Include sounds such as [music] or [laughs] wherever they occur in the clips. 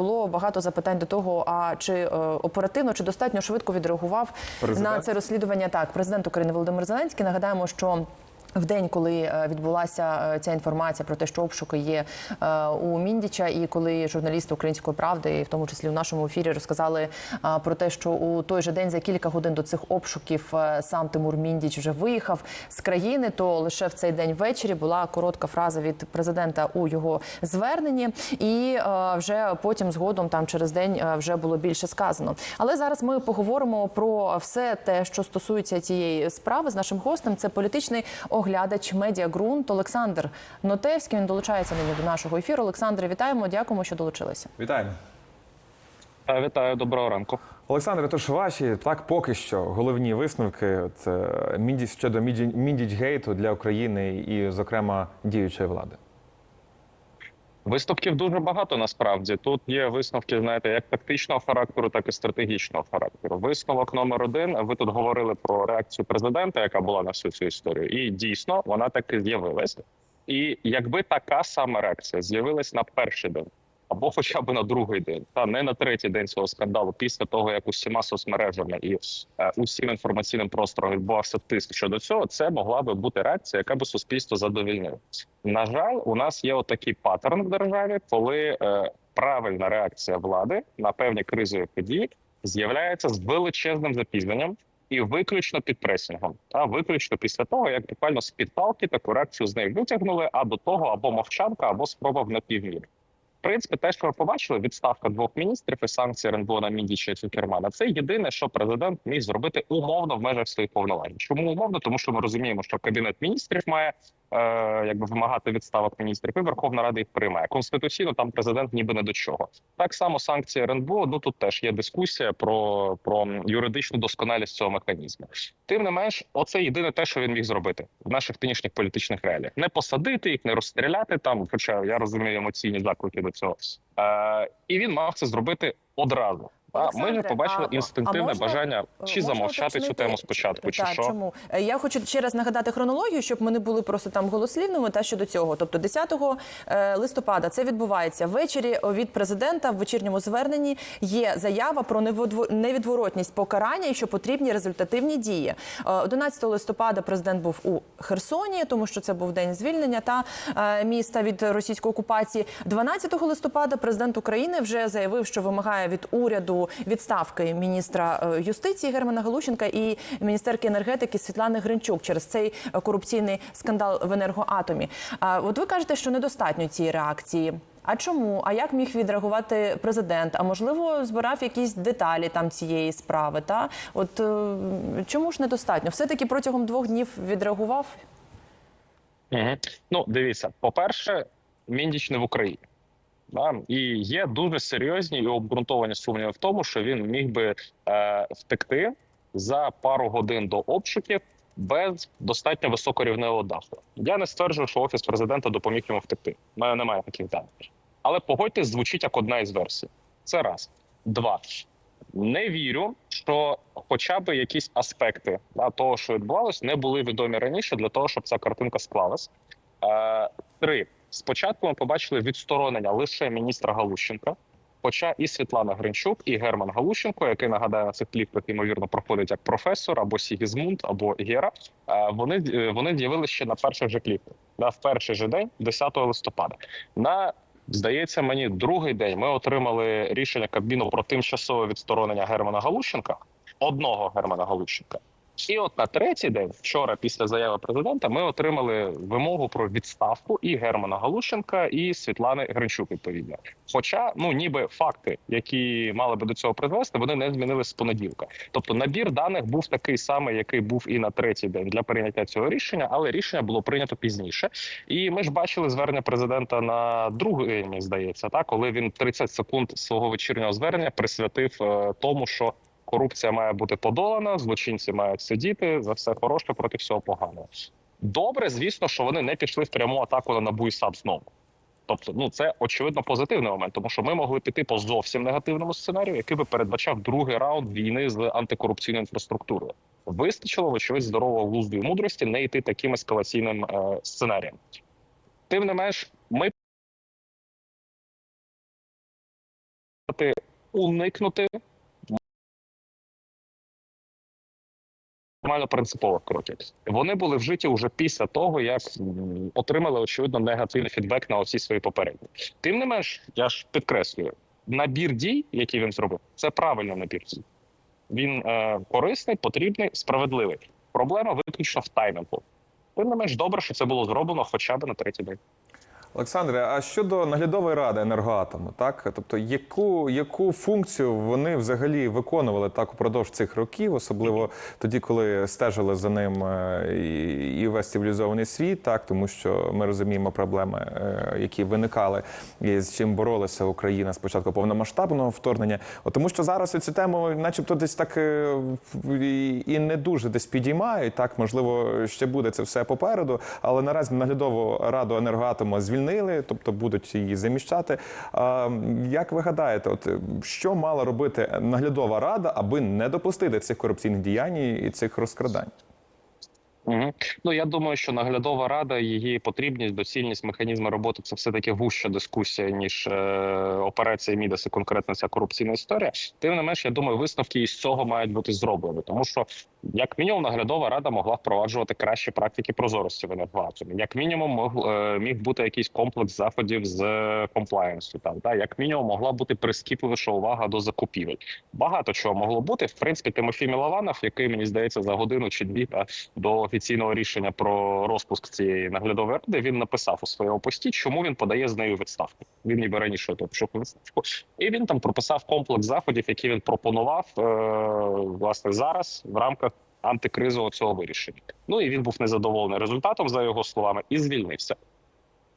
Було багато запитань до того, а чи е, оперативно чи достатньо швидко відреагував Президент? на це розслідування. Так, президент України Володимир Зеленський. Нагадаємо, що. В день, коли е, відбулася е, ця інформація про те, що обшуки є е, у Міндіча, і коли журналісти Української правди, в тому числі в нашому ефірі, розказали про те, що у той же день за кілька годин до цих обшуків сам Тимур Міндіч вже виїхав з країни, то лише в цей день ввечері була коротка фраза від президента у його зверненні, і вже потім згодом, там через день, вже було більше сказано. Але зараз ми поговоримо про все те, що стосується цієї справи з нашим гостем. Це політичний оглядач медіагрунт Олександр Нотевський. Він долучається нині до нашого ефіру. Олександре, вітаємо. Дякуємо, що долучилися. Вітаємо. Вітаю, доброго ранку. Олександре, тож ваші так поки що головні висновки от, міді щодо міді, Міндічгейту для України і, зокрема, діючої влади. Висновків дуже багато насправді. Тут є висновки, знаєте, як тактичного характеру, так і стратегічного характеру. Висновок номер один. Ви тут говорили про реакцію президента, яка була на всю цю історію, і дійсно вона таки з'явилася. І якби така сама реакція з'явилась на перший день, або хоча б на другий день, та не на третій день цього скандалу, після того як усіма соцмережами і е, усім інформаційним простором відбувався тиск щодо цього, це могла би бути реакція, яка би суспільство задовільнила. На жаль, у нас є отакий паттерн в державі, коли е, правильна реакція влади на певні кризові події з'являється з величезним запізненням. І виключно під пресінгом, а виключно після того, як буквально з підпалки таку реакцію з неї витягнули, а до того або мовчанка, або спроба в напівмірі. В принципі, те, що ви побачили, відставка двох міністрів і санкції РНБО на Міндіча і Цукермана, це єдине, що президент міг зробити умовно в межах своїх повноважень. Чому умовно? Тому що ми розуміємо, що кабінет міністрів має якби вимагати відставок міністрів, і Верховна Рада їх приймає. Конституційно там президент ніби не до чого. Так само санкції РНБО. Ну тут теж є дискусія про, про юридичну досконалість цього механізму. Тим не менш, оце єдине те, що він міг зробити в наших нинішніх політичних реаліях. Не посадити їх, не розстріляти там. Хоча я розумію емоційні заклики до цього. Е, і він мав це зробити одразу. А ми ж побачили інстинктивне а можна- бажання чи замовчати цю тему спочатку, чи що Чому Е, я хочу ще раз нагадати хронологію, щоб ми не були просто там голослівними та щодо цього. Тобто, 10 е, листопада це відбувається ввечері від президента в вечірньому зверненні. Є заява про невідворотність покарання і що потрібні результативні дії. Е, 11 листопада президент був у Херсоні, тому що це був день звільнення та е, міста від російської окупації. 12 листопада президент України вже заявив, що вимагає від уряду відставки міністра е, юстиції Германа Галущенка і міністерки енергетики Світлани Гринчук через цей е, корупційний скандал в енергоатомі. От ви кажете, що недостатньо цієї реакції. А чому? А як міг відреагувати президент? А можливо, збирав якісь деталі там цієї справи? Та от е, чому ж недостатньо? Все таки протягом двох днів відреагував. Угу. Ну, дивіться, по-перше, Міндіч не в Україні. Да? І є дуже серйозні і обґрунтовані сумніви в тому, що він міг би е, втекти за пару годин до обшуків без достатньо високорівневого даху. Я не стверджую, що офіс президента допоміг йому втекти. У мене немає таких даних. Але погодьтесь, звучить як одна із версій. Це раз. Два. Не вірю, що хоча б якісь аспекти да, того, що відбувалось, не були відомі раніше для того, щоб ця картинка склалась. Е, три. Спочатку ми побачили відсторонення лише міністра Галущенка. Хоча і Світлана Гринчук, і Герман Галущенко, який нагадаю на цих плівках, ймовірно, проходить як професор або Сігізмунд, або Гера. е, Вони е, вони з'явилися ще на перших же кліпах, да, в перший же день, 10 листопада. На здається, мені другий день ми отримали рішення Кабміну про тимчасове відсторонення Германа Галущенка, одного Германа Галущенка. І от на третій день, вчора, після заяви президента, ми отримали вимогу про відставку і Германа Галущенка, і Світлани Гринчук. Відповідно, хоча ну ніби факти, які мали би до цього призвести, вони не змінились з понеділка. Тобто набір даних був такий самий, який був і на третій день для прийняття цього рішення, але рішення було прийнято пізніше. І ми ж бачили звернення президента на другий мені здається, так коли він 30 секунд свого вечірнього звернення присвятив е, тому, що корупція має бути подолана, злочинці мають сидіти за все хороше проти всього поганого. Добре, звісно, що вони не пішли в пряму атаку на НАБУ і САП знову. Тобто, ну це очевидно позитивний момент, тому що ми могли піти по зовсім негативному сценарію, який би передбачав другий раунд війни з антикорупційною інфраструктурою. Вистачило, вочевидь, здорового глузду і мудрості не йти таким ескалаційним е, сценарієм. Тим не менш, ми уникнути нормально принципових кроків. Вони були вжиті вже після того, як отримали очевидно негативний фідбек на усі свої попередні. Тим не менш, я ж підкреслюю, набір дій, який він зробив, це правильний набір дій. Він е, корисний, потрібний, справедливий. Проблема виключно в таймінгу. Тим не менш добре, що це було зроблено хоча б на третій день. Олександре, а щодо наглядової ради енергоатому, так тобто, яку, яку функцію вони взагалі виконували так упродовж цих років, особливо тоді, коли стежили за ним е, і, весь цивілізований світ, так тому що ми розуміємо проблеми, е, які виникали і з чим боролася Україна спочатку повномасштабного вторгнення. От тому що зараз цю тему, начебто, десь так е, і, не дуже десь підіймають. Так можливо, ще буде це все попереду, але наразі наглядову раду енергоатому звільнили, тобто будуть її заміщати. Як ви гадаєте, от що мала робити наглядова рада, аби не допустити цих корупційних діянь і цих розкрадань? Угу. Ну я думаю, що наглядова рада, її потрібність, доцільність, механізми роботи це все таки вуща дискусія ніж е, операція Мідас конкретно ця корупційна історія. Тим не менш, я думаю, висновки із цього мають бути зроблені, тому що як мінімум наглядова рада могла впроваджувати кращі практики прозорості в енергоатомі. Як мінімум, мог, е, міг бути якийсь комплекс заходів з е, комплаєнсу. Там та як мінімум могла бути прискіпливіша увага до закупівель. Багато чого могло бути. В принципі, Тимофій Мілованов, який мені здається за годину чи дві та до офіційного рішення про розпуск цієї наглядової ради, він написав у своєму пості, чому він подає з нею відставку. Він ніби раніше то пішов відставку, і він там прописав комплекс заходів, які він пропонував е, власне зараз в рамках антикризового цього вирішення. Ну і він був незадоволений результатом, за його словами, і звільнився.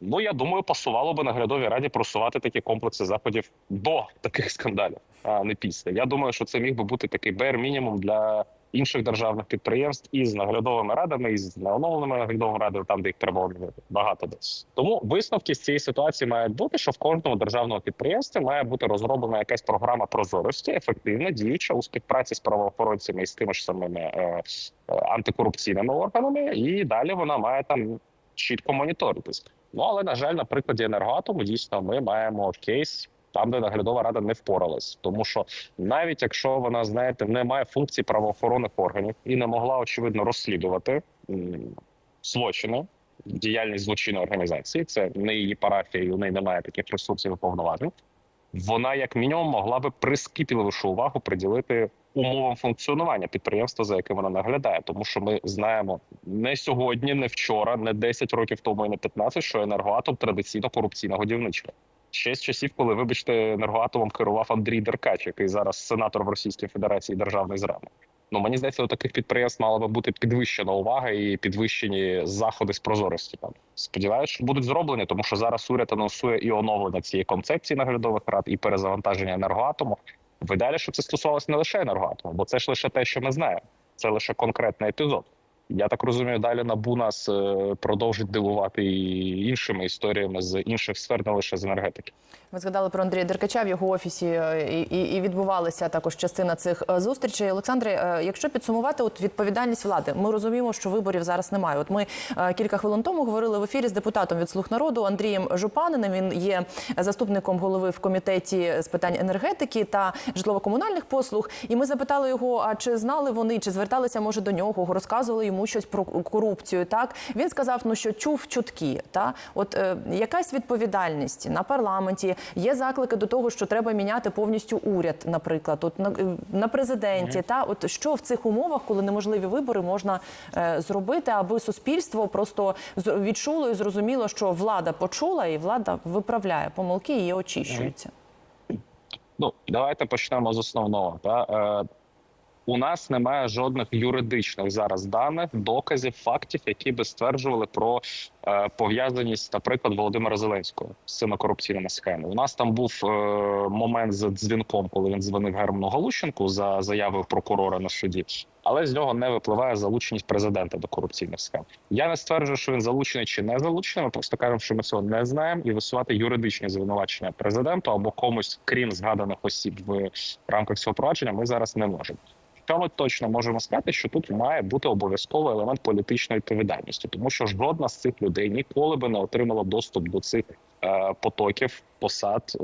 Ну я думаю, пасувало би наглядовій раді просувати такі комплекси заходів до таких скандалів, а не після. Я думаю, що це міг би бути такий бер мінімум для інших державних підприємств із наглядовими радами, і з неоновленими наглядовими радами, там де їх треба багато десь. Тому висновки з цієї ситуації мають бути, що в кожному державному підприємстві має бути розроблена якась програма прозорості, ефективна, діюча у співпраці з правоохоронцями і з тими ж самими е, е, антикорупційними органами, і далі вона має там чітко моніторитись. Ну але на жаль, на прикладі енергоатому дійсно ми маємо кейс. Там, де наглядова рада не впоралась, тому що навіть якщо вона знаєте не має функцій правоохоронних органів і не могла очевидно розслідувати злочини, діяльність злочинної організації, це не її парафія, і у неї немає таких ресурсів і повноважень. Вона, як мінімум, могла би прискіпливішу увагу приділити умовам функціонування підприємства, за яким вона наглядає, тому що ми знаємо не сьогодні, не вчора, не 10 років тому і не 15, що енергоатом традиційно корупційна годівничка. Ще з часів, коли, вибачте, енергоатомом керував Андрій Деркач, який зараз сенатор в Російській Федерації державний зрадник. Ну мені здається, у таких підприємств мала би бути підвищена увага і підвищені заходи з прозорості. Там сподіваюся, що будуть зроблені, тому що зараз уряд анонсує і оновлення цієї концепції наглядових рад, і перезавантаження енергоатому. В ідеалі, щоб це стосувалося не лише енергоатому, бо це ж лише те, що ми знаємо. Це лише конкретний епізод. Я так розумію, далі НАБУ нас е, продовжить дивувати і іншими історіями з інших сфер, не лише з енергетики. Ви згадали про Андрія Деркача в його офісі е, і, і, і відбувалася також частина цих е, зустрічей. Олександре, якщо підсумувати от відповідальність влади, ми розуміємо, що виборів зараз немає. От ми кілька хвилин тому говорили в ефірі з депутатом від слуг народу Андрієм Жупаниним. Він є заступником голови в комітеті з питань енергетики та житлово-комунальних послуг. І ми запитали його: а чи знали вони, чи зверталися може до нього, розказували йому щось про корупцію? Так він сказав, ну що чув чутки. Та от е, якась відповідальність на парламенті. Є заклики до того, що треба міняти повністю уряд, наприклад, от на, на президенті. Та от що в цих умовах, коли неможливі вибори, можна е, зробити, аби суспільство просто відчуло і зрозуміло, що влада почула і влада виправляє помилки і очищується. Ну давайте почнемо з основного. Та е, у нас немає жодних юридичних зараз даних, доказів, фактів, які би стверджували про е, пов'язаність, наприклад, Володимира Зеленського з цими корупційними схемами. У нас там був е, момент з дзвінком, коли він дзвонив Герману Галущенку за заявою прокурора на суді, але з нього не випливає залученість президента до корупційних схем. Я не стверджую, що він залучений чи не залучений. Ми просто кажемо, що ми цього не знаємо, і висувати юридичні звинувачення президенту або комусь, крім згаданих осіб в рамках цього провадження, ми зараз не можемо. Ми точно можемо сказати, що тут має бути обов'язковий елемент політичної відповідальності, тому що жодна з цих людей ніколи би не отримала доступ до цих е, потоків, посад, е,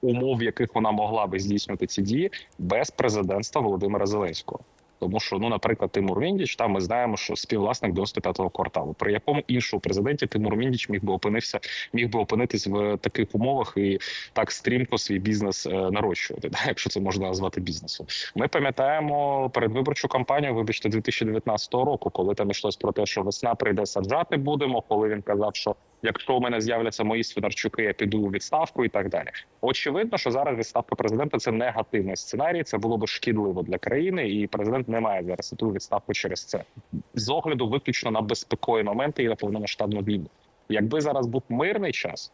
умов, в яких вона могла би здійснювати ці дії без президентства Володимира Зеленського. Тому що, ну, наприклад, Тимур Міндіч, там ми знаємо, що співвласник 95-го кварталу. При якому іншому президенті Тимур Міндіч міг би опинився, міг би опинитись в таких умовах і так стрімко свій бізнес е, нарощувати, [laughs] да, якщо це можна назвати бізнесом. Ми пам'ятаємо передвиборчу кампанію, вибачте, 2019 року, коли там йшлось про те, що весна прийде саджати будемо, коли він казав, що якщо у мене з'являться мої свинарчуки, я піду у відставку і так далі. Очевидно, що зараз відставка президента це негативний сценарій. Це було би шкідливо для країни, і президент не має зараз іти у відставку через це з огляду виключно на безпекові моменти і на повномасштабну війну. Якби зараз був мирний час,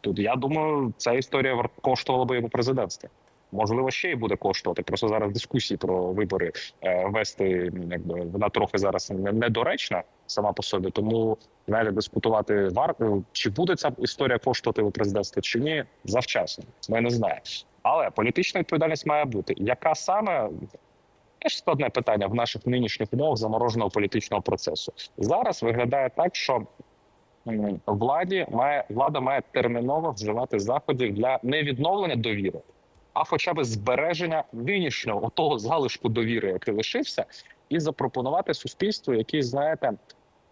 тут я думаю, ця історія коштувала би йому президентства. Можливо, ще й буде коштувати. Просто зараз дискусії про вибори е, вести, якби вона трохи зараз не- недоречна сама по собі. Тому знаєте, дискутувати варто чи буде ця історія коштувати у президентства чи ні, завчасно. Ми не знаємо. Але політична відповідальність має бути. Яка саме теж складне питання в наших нинішніх умовах замороженого політичного процесу. Зараз виглядає так, що владі має влада має терміново вживати заходів для не відновлення довіри, а хоча б збереження нинішнього того залишку довіри, який лишився, і запропонувати суспільству якісь, знаєте,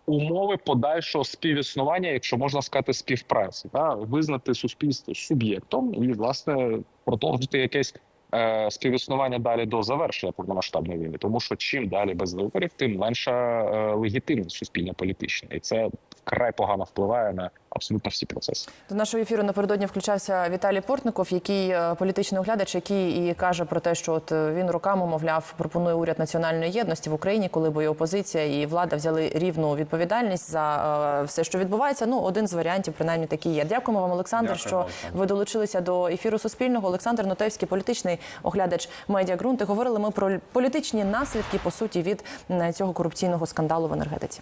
умови подальшого співіснування, якщо можна сказати, співпраці, та визнати суспільство суб'єктом і власне продовжити якесь е, співіснування далі до завершення повномасштабної війни, тому що чим далі без виборів, тим менша е, легітимність суспільно політична, і це вкрай погано впливає на абсолютно всі процеси. До нашого ефіру напередодні включався Віталій Портников, який е, політичний оглядач, який і каже про те, що от е, він роками, мовляв, пропонує уряд національної єдності в Україні, коли і опозиція і влада взяли рівну відповідальність за е, все, що відбувається. Ну, один з варіантів, принаймні, такий є. Дякуємо вам, Олександр, Дякую, що Олександр. ви долучилися до ефіру Суспільного. Олександр Нотевський, політичний оглядач медіагрунт. І Говорили ми про політичні наслідки по суті від цього корупційного скандалу в енергетиці.